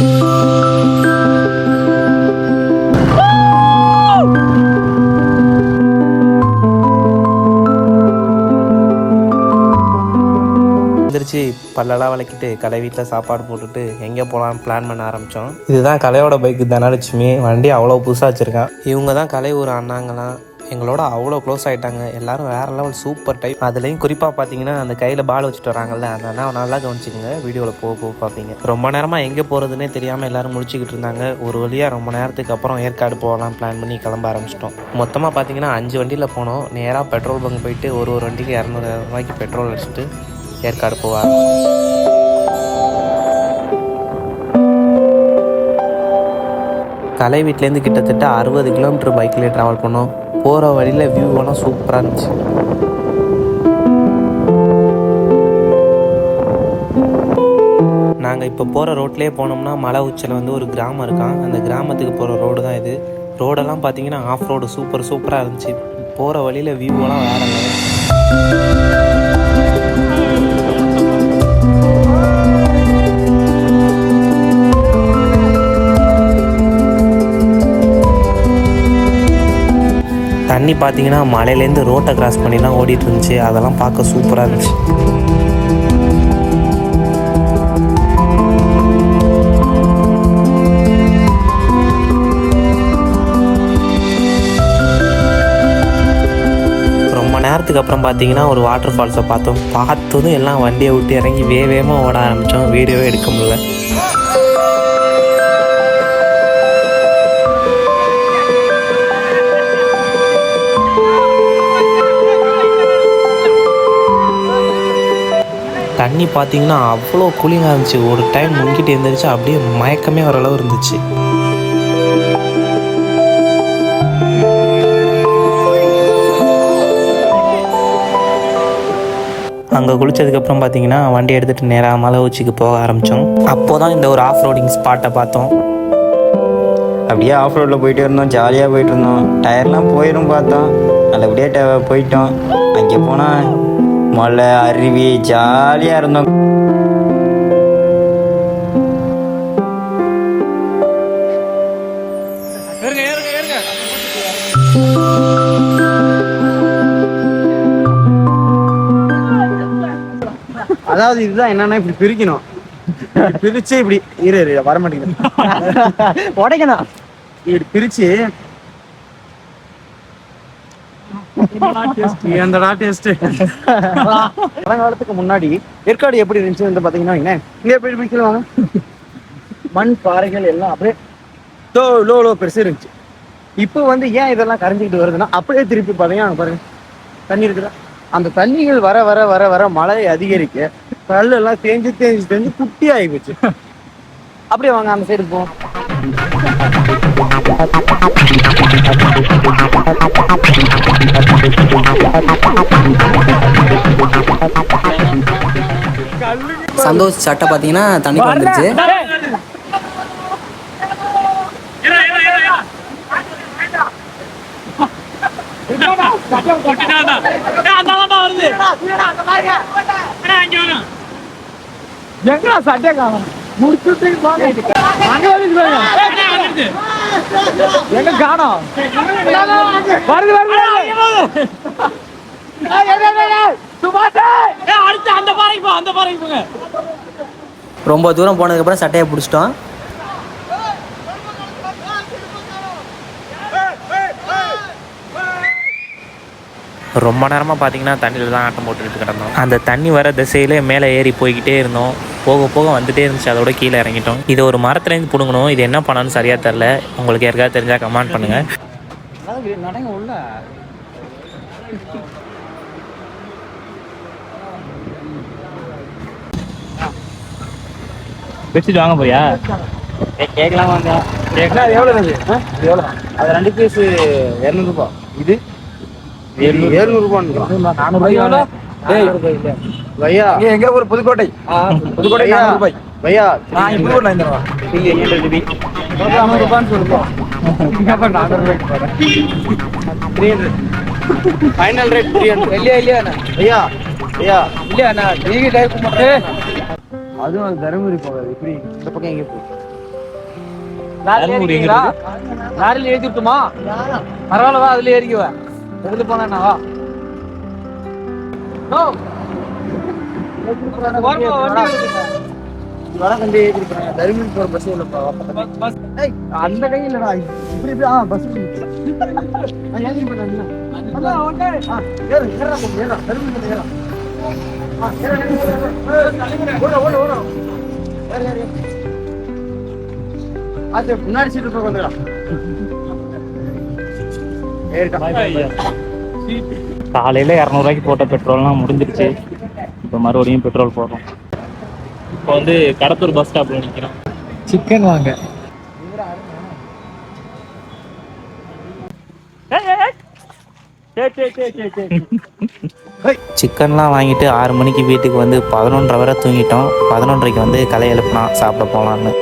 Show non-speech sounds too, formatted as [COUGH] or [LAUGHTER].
எந்திரிச்சு பல்லெல்லாம் விளக்கிட்டு கலை வீட்டில் சாப்பாடு போட்டுட்டு எங்கே போகலான்னு பிளான் பண்ண ஆரம்பித்தோம். இதுதான் கலையோட பைக்கு தனலட்சுமி வண்டி அவ்வளோ புதுசாக வச்சுருக்கான். இவங்க தான் கலை ஒரு அண்ணாங்களாம். எங்களோட அவ்வளோ க்ளோஸ் ஆகிட்டாங்க எல்லாரும் வேறு லெவல் சூப்பர் டைப் அதுலேயும் குறிப்பாக பார்த்தீங்கன்னா அந்த கையில் பால் வச்சுட்டு வராங்கல்ல அதெல்லாம் நல்லா கவனிச்சிக்கங்க. வீடியோவில் போக போக பார்ப்பீங்க ரொம்ப நேரமாக எங்கே போகிறதுனே தெரியாமல் எல்லாரும் முடிச்சுக்கிட்டு இருந்தாங்க. ஒரு வழியாக ரொம்ப நேரத்துக்கு அப்புறம் ஏற்காடு போகலாம் பிளான் பண்ணி கிளம்ப ஆரம்பிச்சிட்டோம். மொத்தமாக பார்த்தீங்கன்னா அஞ்சு வண்டியில் போனோம். நேராக பெட்ரோல் பங்க் போயிட்டு ஒரு ஒரு வண்டிக்கு இரநூறு ரூபாய்க்கு பெட்ரோல் அடிச்சுட்டு ஏற்காடு போக ஆரம்பிச்சிட்டோம் கலை வீட்டிலேருந்து கிட்டத்தட்ட அறுபது கிலோமீட்டர் பைக்லேயே ட்ராவல் பண்ணோம். போகிற வழியில் வியூவெல்லாம் சூப்பராக இருந்துச்சு. நாங்கள் இப்போ போகிற ரோட்லேயே போனோம்னா மலை உச்சியில் வந்து ஒரு கிராமம் இருக்கான். அந்த கிராமத்துக்கு போகிற ரோடு தான் இது. ரோடெல்லாம் பார்த்தீங்கன்னா ஆஃப் ரோடு சூப்பர் சூப்பராக இருந்துச்சு. போகிற வழியில் வியூவெல்லாம் வேறு தண்ணி பார்த்தீங்கன்னா மலையிலேருந்து ரோட்டை கிராஸ் பண்ணிலாம் ஓடிட்டு இருந்துச்சு அதெல்லாம் பார்க்க சூப்பராக இருந்துச்சு. ரொம்ப நேரத்துக்கு அப்புறம் பார்த்தீங்கன்னா ஒரு வாட்டர் ஃபால்ஸை பார்த்தோம். பார்த்ததும் எல்லாம் வண்டியை விட்டு இறங்கி வேகமாக ஓட ஆரம்பித்தோம் வீடியோவே எடுக்க முடியல. தண்ணி பார்த்தீங்கன்னா அவ்வளோ கூலிங்காக இருந்துச்சு. ஒரு டைம் முங்கிட்டு எழுந்திரிச்சு அப்படியே மயக்கமே வர அளவு இருந்துச்சு. அங்கே குளிச்சதுக்கப்புறம் பார்த்தீங்கன்னா வண்டி எடுத்துகிட்டு நேராக மலை உச்சிக்கு போக ஆரம்பித்தோம் அப்போ தான் இந்த ஒரு ஆஃப் ரோடிங் ஸ்பாட்டை பார்த்தோம். அப்படியே ஆஃப் ரோட்டில் போயிட்டே இருந்தோம். ஜாலியாக போயிட்டு இருந்தோம். டயர்லாம் போயிடும் பார்த்தோம். நல்லபடியாக போயிட்டோம். அங்கே போனால் மலை அருவி ஜாலியாக இருந்தோம். அதாவது இதுதான் என்னன்னா இப்படி பிரிக்கணும். பிரிச்சு இப்படி இரு வர மாட்டேங்குது. [LAUGHS] உடைக்கணும். இப்படி பிரிச்சு பழங்காலத்துக்கு முன்னாடி ஏற்காடு எப்படி இருந்துச்சு வந்து பாத்தீங்கன்னா இங்க எப்படி பிடிக்கலாங்க மண் பாறைகள் எல்லாம் அப்படியே லோ லோ லோ பெருசு இருந்துச்சு. இப்போ வந்து ஏன் இதெல்லாம் கரைஞ்சிக்கிட்டு வருதுன்னா அப்படியே திருப்பி பார்த்தீங்கன்னா பாருங்க. தண்ணி இருக்குதா? அந்த தண்ணிகள் வர வர வர வர மழை அதிகரிக்க கல் எல்லாம் தேஞ்சு தேஞ்சு தேஞ்சு குட்டி ஆகி போச்சு. அப்படியே வாங்க அந்த சைடு போவோம். சந்தோஷ் சட்டை பார்த்தீங்கன்னா தண்ணி வந்துருச்சு எங்க சட்டை காணும் முடிச்சுட்டு அங்க வந்து எங்க காணோம் வருது வருது ரொம்ப தூரம் போனதுக்கப்புறம் சட்டையை பிடிச்சிட்டோம். ரொம்ப நேரமாக பார்த்தீங்கன்னா தண்ணியில் தான் ஆட்டம் போட்டுக்கிட்டு கிடந்தோம். அந்த தண்ணி வர திசையிலே மேலே ஏறி போய்கிட்டே இருந்தோம். போக போக வந்துட்டே இருந்துச்சு. அதோட கீழே இறங்கிட்டோம். இது ஒரு மரத்துலேருந்து பிடுங்கணும். இது என்ன பண்ணணும்னு சரியாக தெரில. உங்களுக்கு யாருக்காவது தெரிஞ்சால் கமெண்ட் பண்ணுங்கள் நடங்க உள்ள பெட்ஷீட் வாங்க போறியா? கேட்கலாம் வாங்க கேட்கலாம். அது எவ்வளோ இது? எவ்வளோ அது ரெண்டு பீஸ் இரநூறுபா. இது? ஏழ்நூறுபான்னு நானூறு பையா எங்க ஒரு புதுக்கோட்டை. புதுக்கோட்டை ரூபாய். பையா நான் புதுக்கோட்டை இந்த நானூறு ரூபான்னு சொல்லுவோம் நானூறு ரூபாய்க்கு போறேன். Three hundred final rate three hundred இல்லையா இல்லையா ஐயா ஐயா இல்லையா நீங்க டைப் அதுவும் அது தருமபுரி போகாது. இப்படி இந்த பக்கம் எங்கே போகும் லாரியில் ஏற்றிட்டுமா பரவாயில்ல வா அதுல ஏறிக்குவ. எதுல போனா வா ஏற்றிருக்கிறாங்க தருமபுரி போகிற பஸ் இல்லைப்பா அந்த கை இல்லடா இப்படி இப்படி ஆ. பஸ் ஏறி ஏறு ஏறா ஏறா தருமபுரி ஏறா முன்னாடி சீட்டு வந்துடலாம் ஏறிட்டா காலையில் இரநூறுவாய்க்கு போட்ட பெட்ரோல்லாம் முடிஞ்சிருச்சு இப்போ மறுபடியும் பெட்ரோல் போடுறோம் இப்போ வந்து கடத்தூர் பஸ் ஸ்டாப்பில் நிற்கிறோம் சிக்கன் வாங்க சிக்கன்லாம் வாங்கிட்டு ஆறு மணிக்கு வீட்டுக்கு வந்து பதினொன்றரை வரை தூங்கிட்டோம் பதினொன்றரைக்கு வந்து களை எழுப்பினா சாப்பிட போகலான்னு